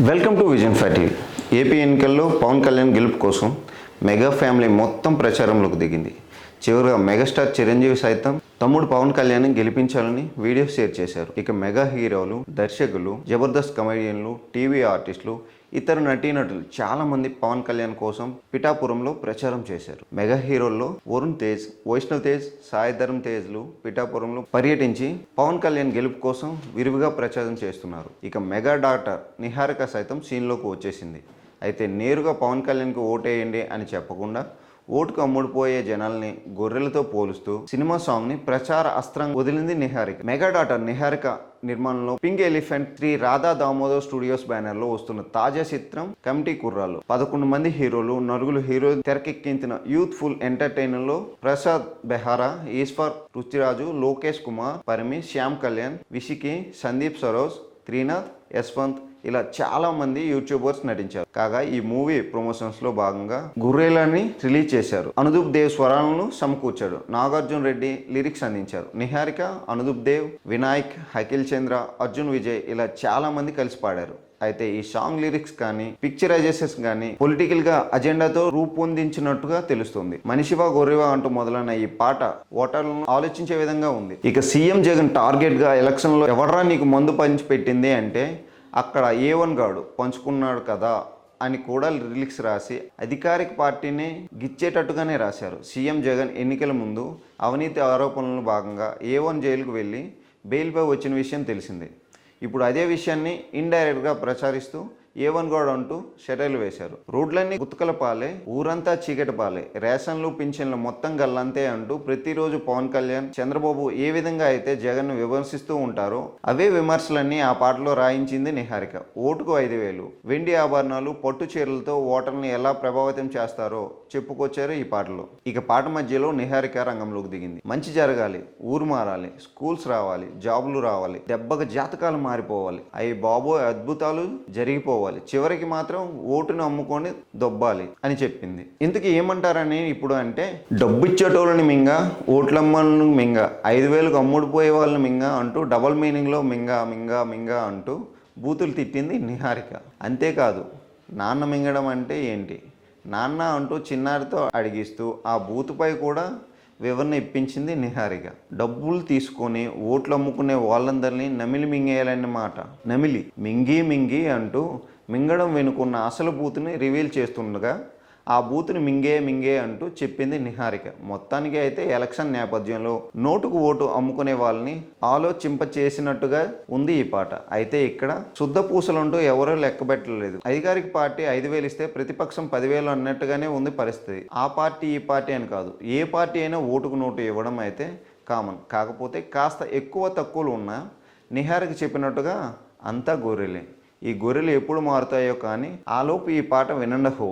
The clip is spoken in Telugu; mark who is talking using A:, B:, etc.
A: వెల్కమ్ టు విజన్ ఫ్యాటీ ఏపీ ఎన్నికల్లో పవన్ కళ్యాణ్ గెలుపు కోసం మెగా ఫ్యామిలీ మొత్తం ప్రచారంలోకి దిగింది. చివరిగా మెగాస్టార్ చిరంజీవి సైతం తమ్ముడు పవన్ కళ్యాణ్ గెలిపించాలని వీడియో షేర్ చేశారు. ఇక మెగా హీరోలు దర్శకులు జబర్దస్త్ కమెడియన్లు టీవీ ఆర్టిస్టులు ఇతర నటీనటులు చాలామంది పవన్ కళ్యాణ్ కోసం పిఠాపురంలో ప్రచారం చేశారు. మెగా హీరోల్లో వరుణ్ తేజ్ వైష్ణవ్ తేజ్ సాయిధరం తేజ్లు పిఠాపురంలో పర్యటించి పవన్ కళ్యాణ్ గెలుపు కోసం విరివిగా ప్రచారం చేస్తున్నారు. ఇక మెగా డాక్టర్ నిహారిక సైతం సీన్లోకి వచ్చేసింది. అయితే నేరుగా పవన్ కళ్యాణ్కి ఓటేయండి అని చెప్పకుండా ఓటుకు అమ్ముడుపోయే జనాల్ని గొర్రెలతో పోలుస్తూ సినిమా సాంగ్ని ప్రచార అస్త్రం వదిలింది నిహారిక. మెగా డాటర్ నిహారిక నిర్మాణంలో pink elephant Shri Radha Damodar studios బ్యానర్లో వస్తున్న తాజా చిత్రం కమిటీ కుర్రాలు పదకొండు మంది హీరోలు నలుగురు హీరో తెరకెక్కించిన యూత్ ఫుల్ ఎంటర్టైనర్లో ప్రసాద్ బెహారా ఈశ్వర్ రుచిరాజు లోకేష్ కుమార్ పరిమి శ్యామ్ కళ్యాణ్ విషికి సందీప్ సరోజ్ త్రీనాథ్ యశ్వంత్ ఇలా చాలా మంది యూట్యూబర్స్ నటించారు. కాగా ఈ మూవీ ప్రమోషన్స్లో భాగంగా గుర్రేలని రిలీజ్ చేశారు. అనుదూప్ దేవ్ స్వరాలను సమకూర్చాడు. నాగార్జున రెడ్డి లిరిక్స్ అందించారు. నిహారిక అనుదూప్ దేవ్ వినాయక్ హకిల్ చంద్ర అర్జున్ విజయ్ ఇలా చాలా మంది కలిసి పాడారు. అయితే ఈ సాంగ్ లిరిక్స్ కానీ పిక్చరైజేషన్స్ కానీ పొలిటికల్గా అజెండాతో రూపొందించినట్టుగా తెలుస్తుంది. మనిషివా గొర్రెవా అంటూ మొదలైన ఈ పాట ఓటర్లను ఆలోచించే విధంగా ఉంది. ఇక సీఎం జగన్ టార్గెట్గా ఎలక్షన్లో ఎవడ్రా నీకు మందు పంచి పెట్టింది అంటే అక్కడ ఏ వన్ గాడు పంచుకున్నాడు కదా అని కూడా లిరిక్స్ రాసి అధికారిక పార్టీని గిచ్చేటట్టుగానే రాశారు. సీఎం జగన్ ఎన్నికల ముందు అవినీతి ఆరోపణలు భాగంగా ఏ వన్ జైలుకు వెళ్ళి బెయిల్పై వచ్చిన విషయం తెలిసిందే. ఇప్పుడు అదే విషయాన్ని ఇండైరెక్ట్గా ప్రచారిస్తూ ఏ వన్ గోడ్ అంటూ షటర్లు వేశారు. రోడ్లన్నీ గుతుకల పాలే ఊరంతా చీకటి పాలే. రేషన్లు పింఛన్లు మొత్తం గల్లంతే అంటూ ప్రతిరోజు పవన్ కళ్యాణ్ చంద్రబాబు ఏ విధంగా అయితే జగన్ విమర్శిస్తూ ఉంటారో అవే విమర్శలన్నీ ఆ పాటలో రాయించింది నిహారిక. ఓటుకు ఐదు వేలు వెండి ఆభరణాలు పట్టు చీరలతో ఓటర్ని ఎలా ప్రభావితం చేస్తారో చెప్పుకొచ్చారు ఈ పాటలో. ఇక పాట మధ్యలో నిహారిక రంగంలోకి దిగింది. మంచి జరగాలి ఊరు మారాలి స్కూల్స్ రావాలి జాబులు రావాలి దెబ్బకు జాతకాలు మారిపోవాలి. అవి బాబోయ్ అద్భుతాలు జరిగిపోవాలి. చివరికి మాత్రం ఓటును అమ్ముకొని దొబ్బాలి అని చెప్పింది. ఇందుకు ఏమంటారని ఇప్పుడు అంటే డబ్బు ఇచ్చేటోళ్ళని మింగ ఓట్లమ్మను మింగ ఐదు వేలకు అమ్ముడుపోయే వాళ్ళని మింగ అంటూ డబల్ మీనింగ్లో మింగ మింగ మింగ అంటూ బూతులు తిట్టింది నిహారిక. అంతేకాదు నాన్న మింగడం అంటే ఏంటి? నాన్న అంటూ చిన్నారితో అడిగిస్తూ ఆ బూతుపై కూడా వివరణ ఇప్పించింది నిహారిక. డబ్బులు తీసుకొని ఓట్లు అమ్ముకునే వాళ్ళందరినీ నమిలి మింగేయాలన్న మాట. నమిలి మింగి మింగి అంటూ మింగడం వెనుకున్న అసలు బూతుని రివీల్ చేస్తుండగా ఆ బూత్ని మింగే మింగే అంటూ చెప్పింది నిహారిక. మొత్తానికి అయితే ఎలక్షన్ నేపథ్యంలో నోటుకు ఓటు అమ్ముకునే వాళ్ళని ఆలోచింప చేసినట్టుగా ఉంది ఈ పాట. అయితే ఇక్కడ శుద్ధ పూసలంటూ ఎవరూ లెక్కబెట్టలేదు అధికారిక పార్టీ ఐదు వేలు ఇస్తే ప్రతిపక్షం పదివేలు అన్నట్టుగానే ఉంది పరిస్థితి. ఆ పార్టీ ఈ పార్టీ అని కాదు. ఏ పార్టీ అయినా ఓటుకు నోటు ఇవ్వడం అయితే కామన్. కాకపోతే కాస్త ఎక్కువ తక్కువలు ఉన్నా నిహారిక చెప్పినట్టుగా అంతా గొర్రెలే. ఈ గొర్రెలు ఎప్పుడు మారుతాయో కానీ ఆలోపు ఈ పాట వినండహో